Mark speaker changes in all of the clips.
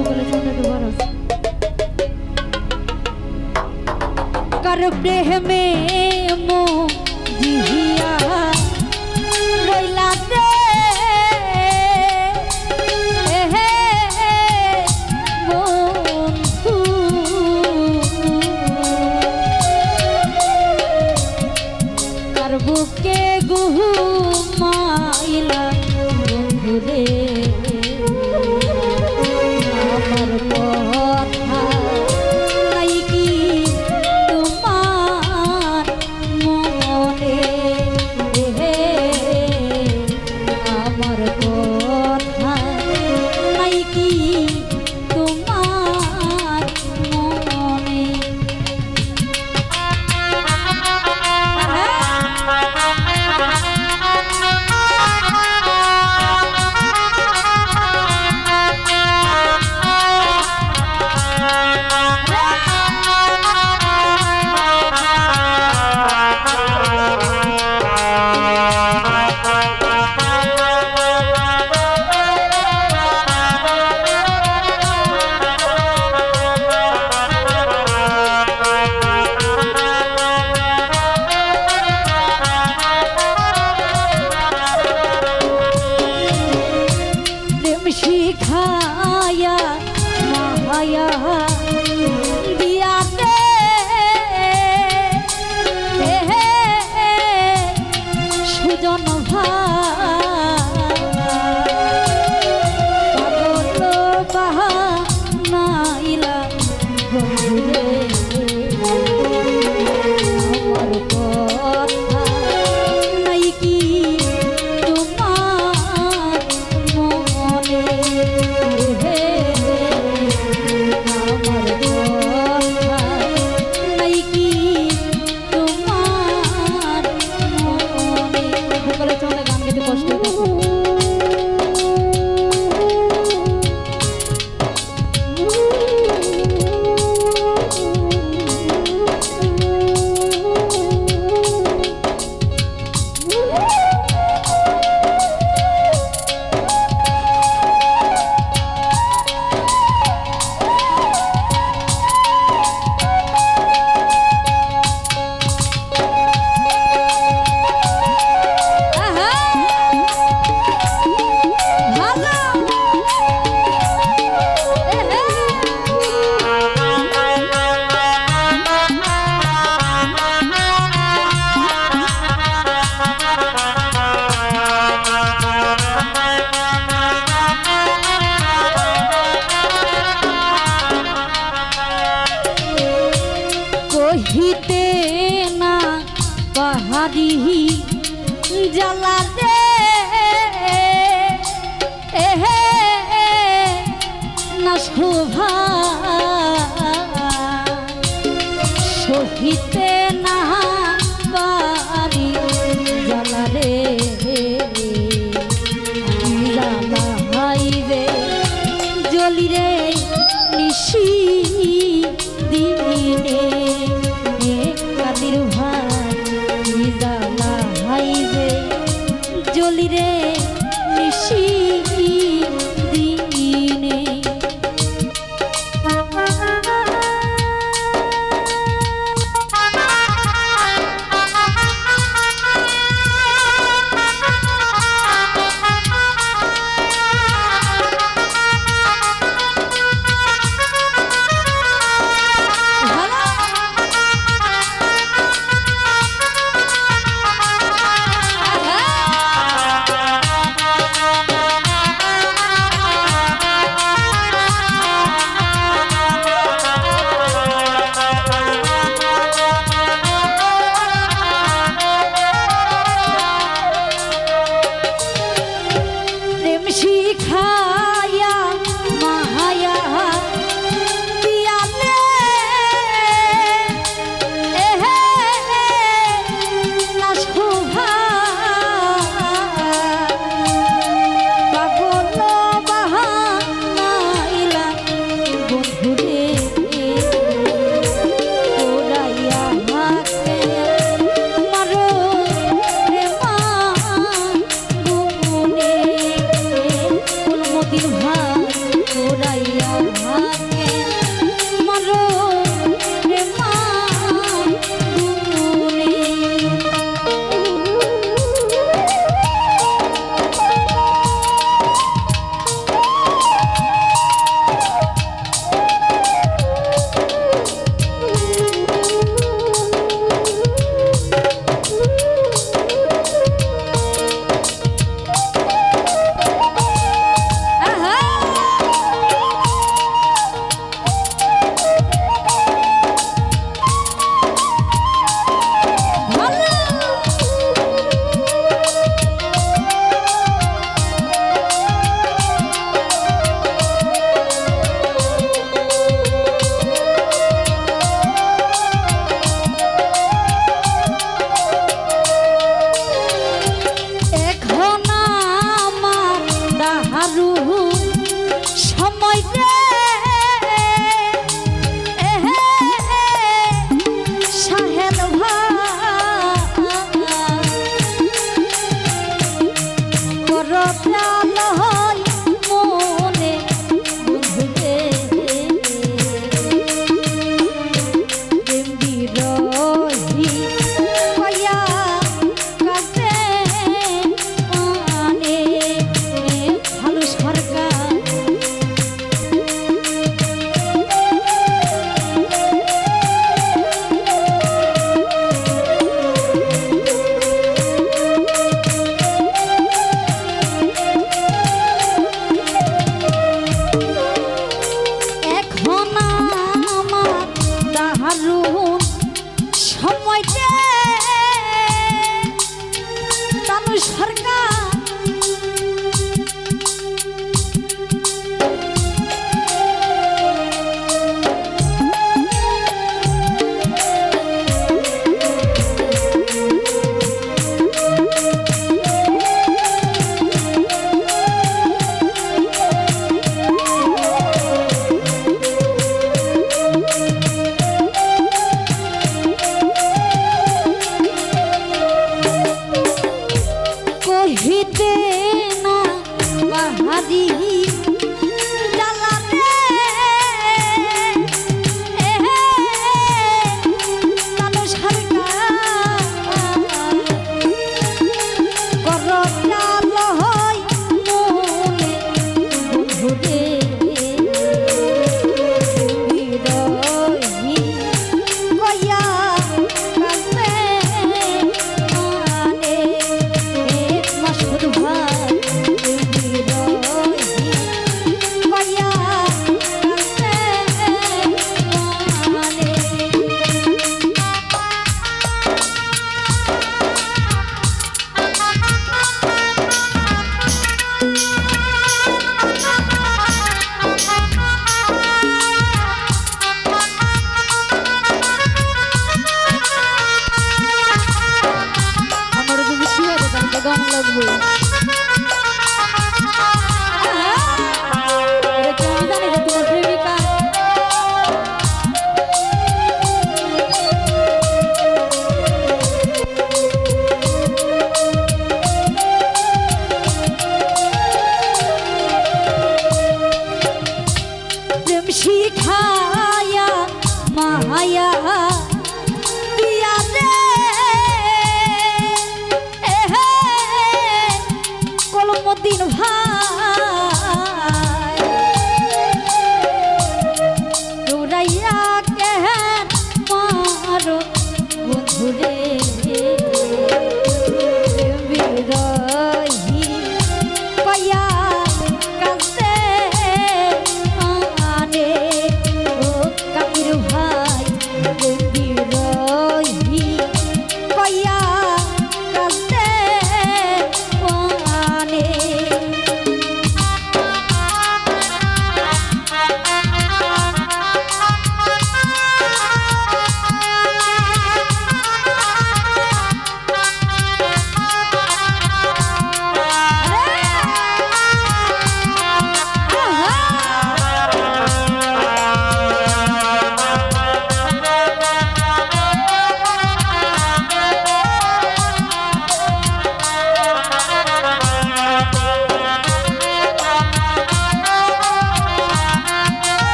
Speaker 1: গুগলে চলে তো বরস কার প্রেমে মো জিহিয়া রইলা রে বুকে গুহু মাইলা বন্ধু রে Oh. সহিতে না পাহাড়ি জ্বালাতে এহে না শোভা মায়া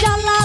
Speaker 2: জ্বালা